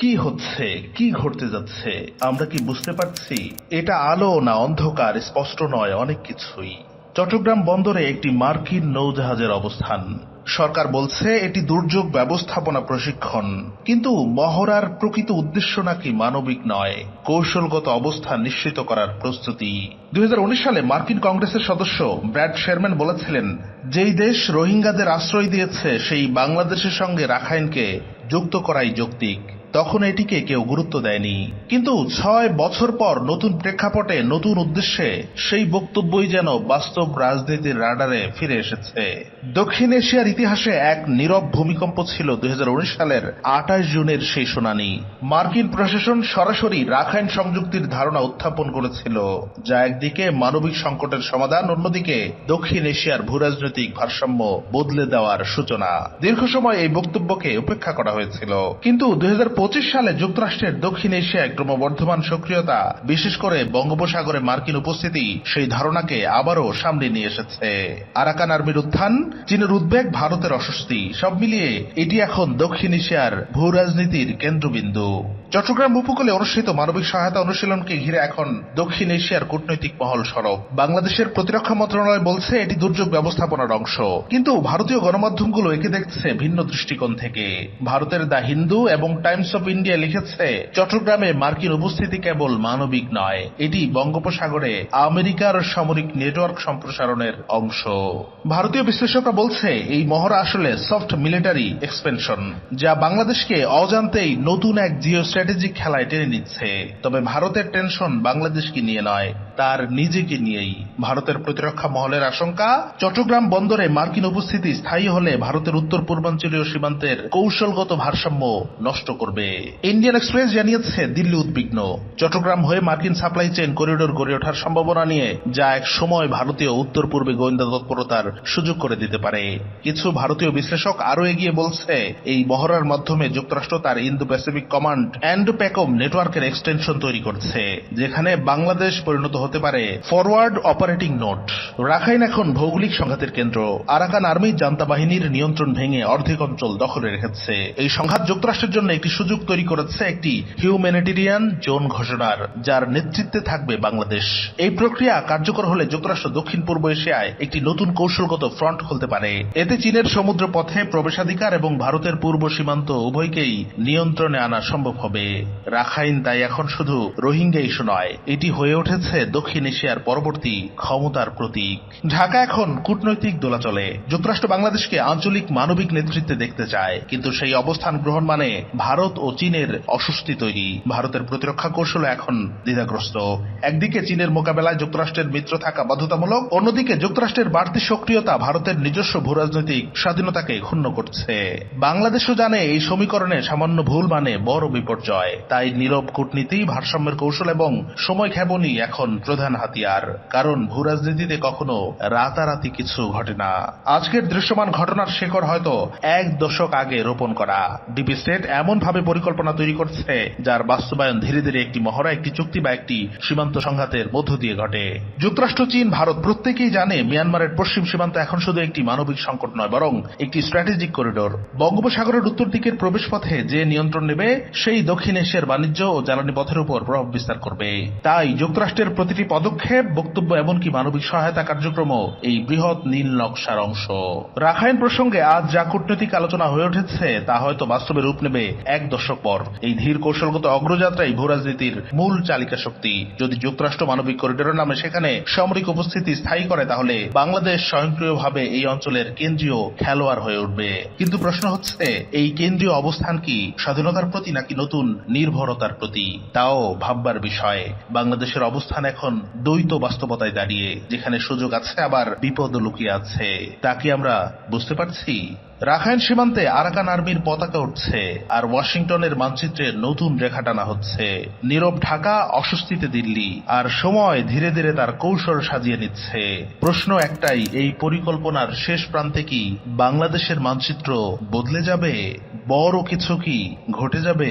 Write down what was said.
কি হচ্ছে? কি ঘটতে যাচ্ছে? আমরা কি বুঝতে পারছি? এটা আলো না অন্ধকার, স্পষ্ট নয়, অনেক কিছুই। চট্টগ্রাম বন্দরে একটি মার্কিন নৌজাহাজের অবস্থান। সরকার বলছে এটি দুর্যোগ ব্যবস্থাপনা প্রশিক্ষণ। কিন্তু মহড়ার প্রকৃত উদ্দেশ্য নাকি মানবিক নয়। কৌশলগত অবস্থা নিশ্চিত করার প্রস্তুতি। দুই হাজার উনিশ সালে মার্কিন কংগ্রেসের সদস্য ব্র্যাড শেরম্যান বলেছিলেন যেই দেশ রোহিঙ্গাদের আশ্রয় দিয়েছে, সেই বাংলাদেশের সঙ্গে রাখাইনকে যুক্ত করাই যৌক্তিক। তখন এটিকে কেউ গুরুত্ব দেয়নি। কিন্তু ছয় বছর পর নতুন প্রেক্ষাপটে নতুন উদ্দেশ্যে সেই বক্তব্যই যেন বাস্তব রাজনীতির রাডারে ফিরে এসেছে। দক্ষিণ এশিয়ার ইতিহাসে এক নীরব ভূমিকম্প ছিল দুই হাজার উনিশ সালের আঠাশ জুনের সেই শুনানি। মার্কিন প্রশাসন সরাসরি রাখাইন সংযুক্তির ধারণা উত্থাপন করেছিল, যা একদিকে মানবিক সংকটের সমাধান, অন্যদিকে দক্ষিণ এশিয়ার ভূরাজনৈতিক ভারসাম্য বদলে দেওয়ার সূচনা। দীর্ঘ সময় এই বক্তব্যকে উপেক্ষা করা হয়েছিল। কিন্তু দুই সালে যুক্তরাষ্ট্রের দক্ষিণ এশিয়ায় ক্রমবর্ধমান সক্রিয়তা, বিশেষ করে বঙ্গোপসাগরে মার্কিন উপস্থিতি, সেই ধারণাকে আবারও সামনে নিয়ে এসেছে। আরাকান আর্মির উত্থান চীনের উদ্বেগ, ভারতের অস্বস্তি, সব মিলিয়ে এটি এখন দক্ষিণ এশিয়ার ভূ রাজনীতির কেন্দ্রবিন্দু। চট্টগ্রাম উপকূলে অনুষ্ঠিত মানবিক সহায়তা অনুশীলনকে ঘিরে এখন দক্ষিণ এশিয়ার কূটনৈতিক মহল সরব। বাংলাদেশের প্রতিরক্ষা মন্ত্রণালয় বলছে, এটি দুর্যোগ ব্যবস্থাপনার অংশ। কিন্তু ভারতীয় গণমাধ্যমগুলো একে দেখছে ভিন্ন দৃষ্টিকোণ থেকে। ভারতের দ্য হিন্দু এবং টাইমস অফ ইন্ডিয়া লিখেছে, চট্টগ্রামে মার্কিন উপস্থিতি কেবল মানবিক নয়, এটি বঙ্গোপসাগরে আমেরিকার সামরিক নেটওয়ার্ক সম্প্রসারণের অংশ। ভারতীয় বিশ্লেষকরা বলছে, এই মহড়া আসলে সফট মিলিটারি এক্সপেনশন, যা বাংলাদেশকে অজান্তেই নতুন এক জিও স্ট্র্যাটেজিক খেলায় টেনে নিচ্ছে। তবে ভারতের টেনশন বাংলাদেশকে নিয়ে নয়। তার নিজেকে নিয়েই। ভারতের প্রতিরক্ষা মহলের আশঙ্কা, চট্টগ্রাম বন্দরে মার্কিন উপস্থিতি স্থায়ী হলে ভারতের উত্তর পূর্বাঞ্চলীয় সীমান্তের কৌশলগত ভারসাম্য নষ্ট করবে। ইন্ডিয়ান এক্সপ্রেস জানিয়েছে, দিল্লি উদ্বিগ্ন। চট্টগ্রাম হয়ে মার্কিন সাপ্লাই চেইন করিডোর গড়ে ওঠার সম্ভাবনা নিয়ে যা এক সময় ভারতীয় উত্তর পূর্বে গোয়েন্দা তৎপরতার সুযোগ করে দিতে পারে। কিছু ভারতীয় বিশ্লেষক আরও এগিয়ে বলছে, এই মহড়ার মাধ্যমে যুক্তরাষ্ট্র তার Indo Pacific command and PACOM নেটওয়ার্কের এক্সটেনশন তৈরি করছে, যেখানে বাংলাদেশ পরিণত হতে পারে। ফরওয়ার্ড অপারেটিং নোট রাখাইন এখন ভৌগোলিক সংঘাতের কেন্দ্র। আরাকান আর্মি জান্তা বাহিনীর নিয়ন্ত্রণ ভেঙে অর্ধেক অঞ্চল দখলে রেখেছে। এই সংঘাত যুক্তরাষ্ট্রের জন্য একটি সুযোগ তৈরি করেছে একটি হিউম্যানিটেরিয়ান জোন ঘোষণার, যার নেতৃত্বে থাকবে বাংলাদেশ। এই প্রক্রিয়া কার্যকর হলে যুক্তরাষ্ট্র দক্ষিণ পূর্ব এশিয়ায় একটি নতুন কৌশলগত ফ্রন্ট খুলতে পারে। এতে চীনের সমুদ্র পথে প্রবেশাধিকার এবং ভারতের পূর্ব সীমান্ত উভয়কেই নিয়ন্ত্রণে আনা সম্ভব হবে। রাখাইন তাই এখন শুধু রোহিঙ্গা ইস্যু নয়, এটি হয়ে উঠেছে দক্ষিণ এশিয়ার পরবর্তী ক্ষমতার প্রতীক। ঢাকা এখন কূটনৈতিক দোলাচলে। যুক্তরাষ্ট্র বাংলাদেশকে আঞ্চলিক মানবিক নেতৃত্বে দেখতে চায়, কিন্তু সেই অবস্থান গ্রহণ মানে ভারত ও চীনের অস্বস্তি তৈরি। ভারতের প্রতিরক্ষা কৌশল এখন দ্বিধাগ্রস্ত। একদিকে চীনের মোকাবেলায় যুক্তরাষ্ট্রের মিত্র থাকা বাধ্যতামূলক, অন্যদিকে যুক্তরাষ্ট্রের বাড়তি সক্রিয়তা ভারতের নিজস্ব ভূরাজনৈতিক স্বাধীনতাকে ক্ষুণ্ণ করছে। বাংলাদেশও জানে এই সমীকরণে সামান্য ভুল মানে বড় বিপর্যয়। তাই নীরব কূটনীতি, ভারসাম্যের কৌশল এবং সময় ক্ষেপণই এখন প্রধান হাতিয়ার, কারণ ভূরাজনীতিতে কখনো রাতারাতি কিছু ঘটে না। আজকের দৃশ্যমান ঘটনার শেকড় হয়তো এক দশক আগে রোপণ করা। ডিপি স্টেট এমন ভাবে পরিকল্পনা তৈরি করছে, যার বাস্তবায়ন ধীরে ধীরে একটি মহড়া, একটি চুক্তি বা একটি সীমান্ত সংঘাতের মধ্য দিয়ে ঘটে। যুক্তরাষ্ট্র, চীন, ভারত প্রত্যেকেই জানে মিয়ানমারের পশ্চিম সীমান্ত এখন শুধু একটি মানবিক সংকট নয়, বরং একটি স্ট্র্যাটেজিক করিডোর। বঙ্গোপসাগরের উত্তর দিকের প্রবেশ পথে যে নিয়ন্ত্রণ নেবে, সেই দক্ষিণ এশিয়ার বাণিজ্য ও জ্বালানি পথের উপর প্রভাব বিস্তার করবে। তাই যুক্তরাষ্ট্রের প্রতিটি পদক্ষেপ, বক্তব্য এমনকি মানবিক সহায়তা কার্যক্রমও এই বৃহৎ নীল নকশার অংশ। রাখাইন প্রসঙ্গে আজ যা কূটনৈতিক আলোচনা হয়ে উঠেছে, তা হয়তো বাস্তবে রূপ নেবে এক দশক পর। এই ধীর কৌশলগত অগ্রযাত্রাই ভূরাজনীতির মূল চালিকা শক্তি। যদি যুক্তরাষ্ট্র মানবিক করিডোরের নামে সেখানে সামরিক উপস্থিতি স্থায়ী করে, তাহলে বাংলাদেশ স্বয়ংক্রিয়ভাবে এই অঞ্চলের কেন্দ্রীয় খেলোয়াড় হয়ে উঠবে। কিন্তু প্রশ্ন হচ্ছে, এই কেন্দ্রীয় অবস্থান কি স্বাধীনতার প্রতি নাকি নতুন নির্ভরতার প্রতি? তাও ভাববার বিষয়। বাংলাদেশের অবস্থান এখন দ্বৈত বাস্তবতায় দাঁড়িয়ে যেখানে সুযোগ আছে, আবার বিপদ লুকিয়ে আছে। তা কি আমরা বুঝতে পারছি? রাখাইন সীমান্তে আরাকান আর্মির পতাকা উঠছে, আর ওয়াশিংটনের মানচিত্রে নতুন রেখা টানা হচ্ছে। নীরব ঢাকা, অস্বস্তিতে দিল্লি, আর সময় ধীরে ধীরে তার কৌশল সাজিয়ে নিচ্ছে। প্রশ্ন একটাই, এই পরিকল্পনার শেষ প্রান্তে কি বাংলাদেশের মানচিত্র বদলে যাবে? বড় কিছু কি ঘটে যাবে?